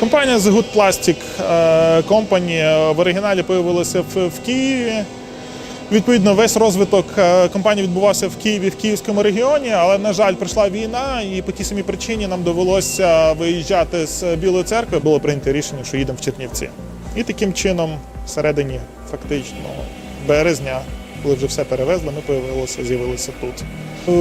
Компанія The Good Plastic е, Company в оригіналі появилася в, в Києві. Відповідно, весь розвиток е, компанії відбувався в Києві, в Київському регіоні, але, на жаль, прийшла війна, і по тій самій причині нам довелося виїжджати з Білої церкви. Було прийнято рішення, що їдемо в Чернівці. І таким чином, всередині фактично березня, коли вже все перевезли, ми появилися, з'явилися тут.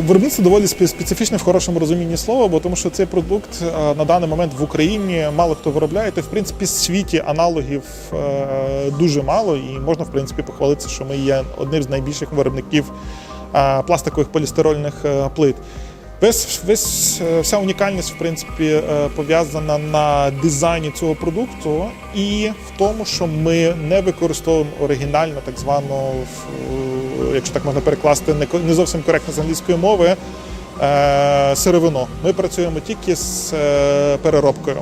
Виробництво доволі спе- специфічне в хорошому розумінні слова, бо тому що цей продукт е, на даний момент в Україні мало хто виробляє. Та в принципі в світі аналогів е, дуже мало, і можна в принципі похвалитися, що ми є одним з найбільших виробників е, пластикових полістирольних плит. Весь, весь е, вся унікальність, в принципі, е, пов'язана на дизайні цього продукту і в тому, що ми не використовуємо оригінально так звану, е, якщо так можна перекласти, не зовсім коректно з англійської мови, сировину. Ми працюємо тільки з переробкою.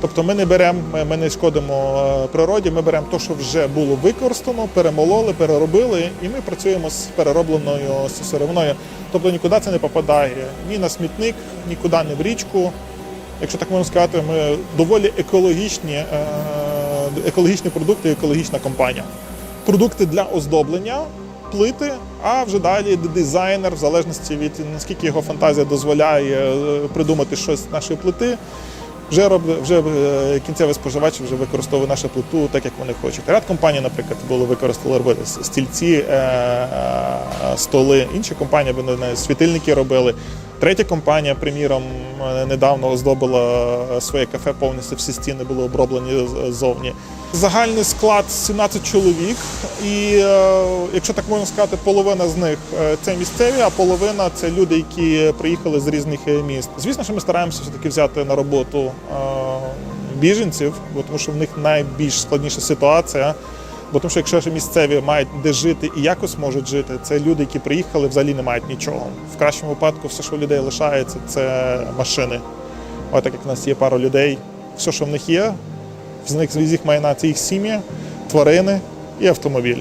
Тобто ми не беремо, ми- не шкодимо е, природі, ми беремо те, що вже було використано, перемололи, переробили, і ми працюємо з переробленою сировиною. Тобто нікуди це не попадає ні на смітник, нікуди не в річку. Якщо так можна сказати, ми доволі екологічні, е, екологічні продукти, екологічна компанія. Продукти для оздоблення, плити, а вже далі дизайнер, в залежності від наскільки його фантазія дозволяє е, придумати щось з нашої плити. Вже робить вже е, кінцевий споживач вже використовує нашу плиту так, як вони хочуть. Ряд компаній, наприклад, було використали робити стільці, е, е, столи. Інші компанії вони світильники робили. Третя компанія, приміром, недавно оздобила своє кафе повністю всі стіни були оброблені ззовні. Загальний склад 17 чоловік, і е, якщо так можна сказати, половина з них е, це місцеві, а половина це люди, які приїхали з різних е, міст. Звісно, що ми стараємося все таки взяти на роботу біженців, бо тому що в них найбільш складніша ситуація. Бо тому, що якщо місцеві мають де жити і якось можуть жити, це люди, які приїхали, взагалі не мають нічого. В кращому випадку, все, що у людей лишається, це машини. От так як в нас є пара людей, все, що в них є, з них з їх майна це їх сім'ї, тварини і автомобіль.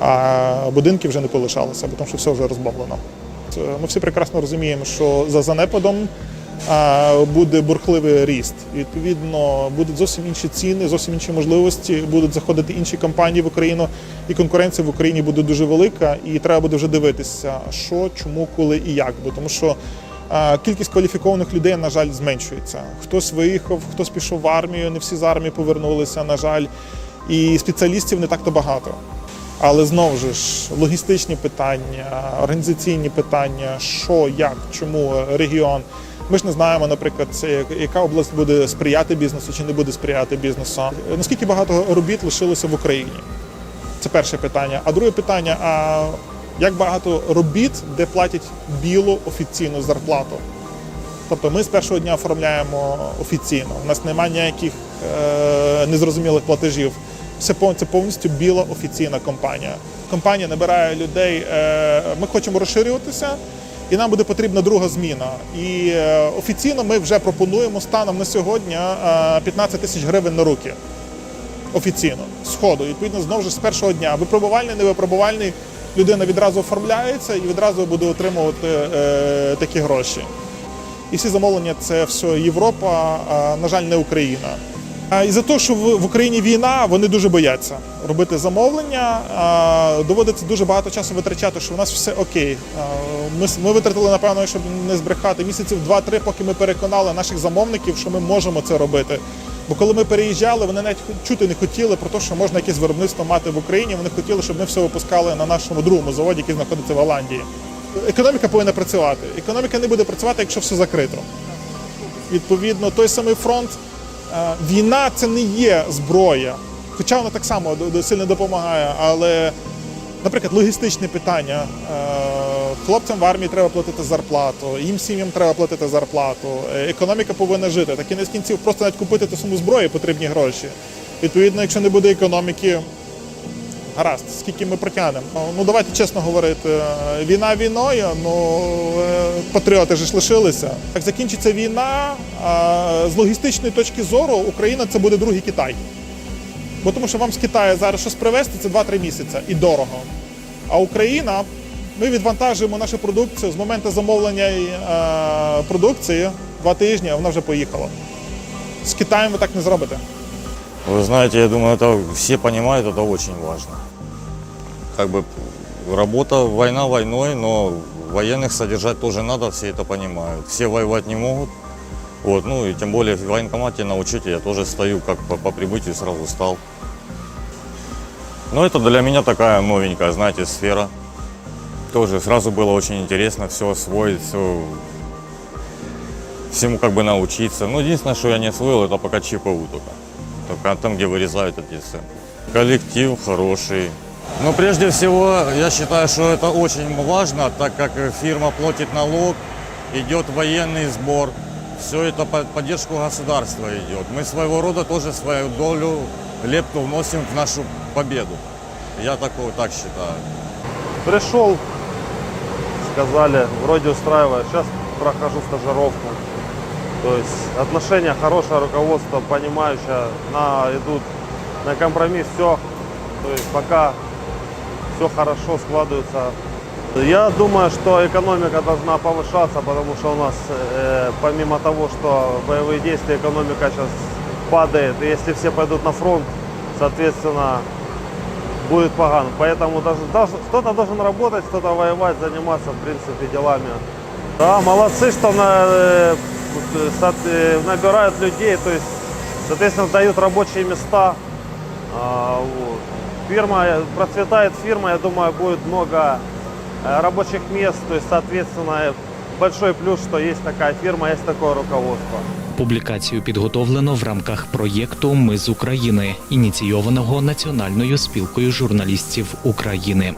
А будинки вже не полишалися, бо тому що все вже розбомблено. Це- Ми всі прекрасно розуміємо, що за занепадом а, буде бурхливий ріст. Відповідно, будуть зовсім інші ціни, зовсім інші можливості. Будуть заходити інші компанії в Україну, і конкуренція в Україні буде дуже велика. І треба буде вже дивитися, що, чому, коли і як. Бо тому що кількість кваліфікованих людей, на жаль, зменшується. Хтось виїхав, хтось пішов в армію, не всі з армії повернулися, на жаль. І спеціалістів не так-то багато. Але знову ж логістичні питання, організаційні питання, що, як, чому регіон. Ми ж не знаємо, наприклад, це яка область буде сприяти бізнесу чи не буде сприяти бізнесу. Наскільки багато робіт лишилося в Україні? Це перше питання. А друге питання: а як багато робіт, де платять білу офіційну зарплату? Тобто ми з першого дня оформляємо офіційно. У нас немає ніяких е, незрозумілих платежів. Все це повністю біла офіційна компанія. Компанія набирає людей. Е, ми хочемо розширюватися, і нам буде потрібна друга зміна. І е, офіційно ми вже пропонуємо станом на сьогодні е, 15 тисяч гривень на руки. Офіційно з ходу. Відповідно, знову ж з першого дня. Випробувальний, невипробувальний. Людина відразу оформляється і відразу буде отримувати е, такі гроші. І всі замовлення це все Європа, а, на жаль, не Україна. І за те, що в Україні війна, вони дуже бояться робити замовлення. Доводиться дуже багато часу витрачати, що в нас все окей. Ми, ми витратили, напевно, щоб не збрехати місяців 2-3, поки ми переконали наших замовників, що ми можемо це робити. Бо коли ми переїжджали, вони навіть чути не хотіли про те, що можна якесь виробництво мати в Україні. Вони хотіли, щоб ми все випускали на нашому другому заводі, який знаходиться в Голландії. Економіка повинна працювати. Економіка не буде працювати, якщо все закрито. Відповідно, той самий фронт. Е, Війна це не є зброя, хоча вона так само сильно допомагає. Але, наприклад, логістичне питання. Е, Хлопцям в армії треба платити зарплату, їм сім'ям треба платити зарплату. е, Економіка повинна жити. Так і не з кінців просто навіть купити ту суму зброї потрібні гроші. Відповідно, якщо не буде економіки, гаразд, скільки ми протягнемо. Ну давайте чесно говорити, війна війною, ну е, патріоти ж лишилися. Як закінчиться війна, з логістичної точки зору Україна це буде другий Китай. Бо тому що вам з Китаю зараз щось привезти це 2-3 місяці і дорого. А Україна Ми відвантажуємо нашу продукцію з моменту замовлення е, продукції два тижні, а вона вже поїхала. З Китаєм ви так не зробите. Вы знаете, я думаю, это все понимают, это очень важно. Как бы работа, война войной, но военных содержать тоже надо, все это понимают. Все воевать не могут. Вот, ну и тем более в военкомате на учете я тоже стою, как по, по прибытию сразу стал. Но это для меня такая новенькая, знаете, сфера. Тоже сразу было очень интересно все освоить, все, всему как бы научиться. Ну, единственное, что я не освоил, это пока ЧПУ только. Только там, где вырезают эти сцены. Коллектив хороший. Но прежде всего, я считаю, что это очень важно, так как фирма платит налог, идет военный сбор. Все это под поддержку государства идет. Мы своего рода тоже свою долю, лепту вносим в нашу победу. Я такого так считаю. Пришел, сказали, вроде устраивает. Сейчас прохожу стажировку. То есть отношения хорошее, руководство понимающее, на, идут на компромисс, все. То есть пока все хорошо складывается. Я думаю, что экономика должна повышаться, потому что у нас э, помимо того, что боевые действия, экономика сейчас падает. И если все пойдут на фронт, соответственно, будет погано. Поэтому даже, даже кто-то должен работать, кто-то воевать, заниматься, в принципе, делами. Да, молодцы, что на, э, набирают людей, то есть, соответственно, дают рабочие места. А, вот. Фирма, э, процветает фирма, я думаю, будет много э, рабочих мест, то есть, соответственно, э, большой плюс, что есть такая фирма, есть такое руководство. Публікацію підготовлено в рамках проєкту Ми з України, ініційованого Національною спілкою журналістів України.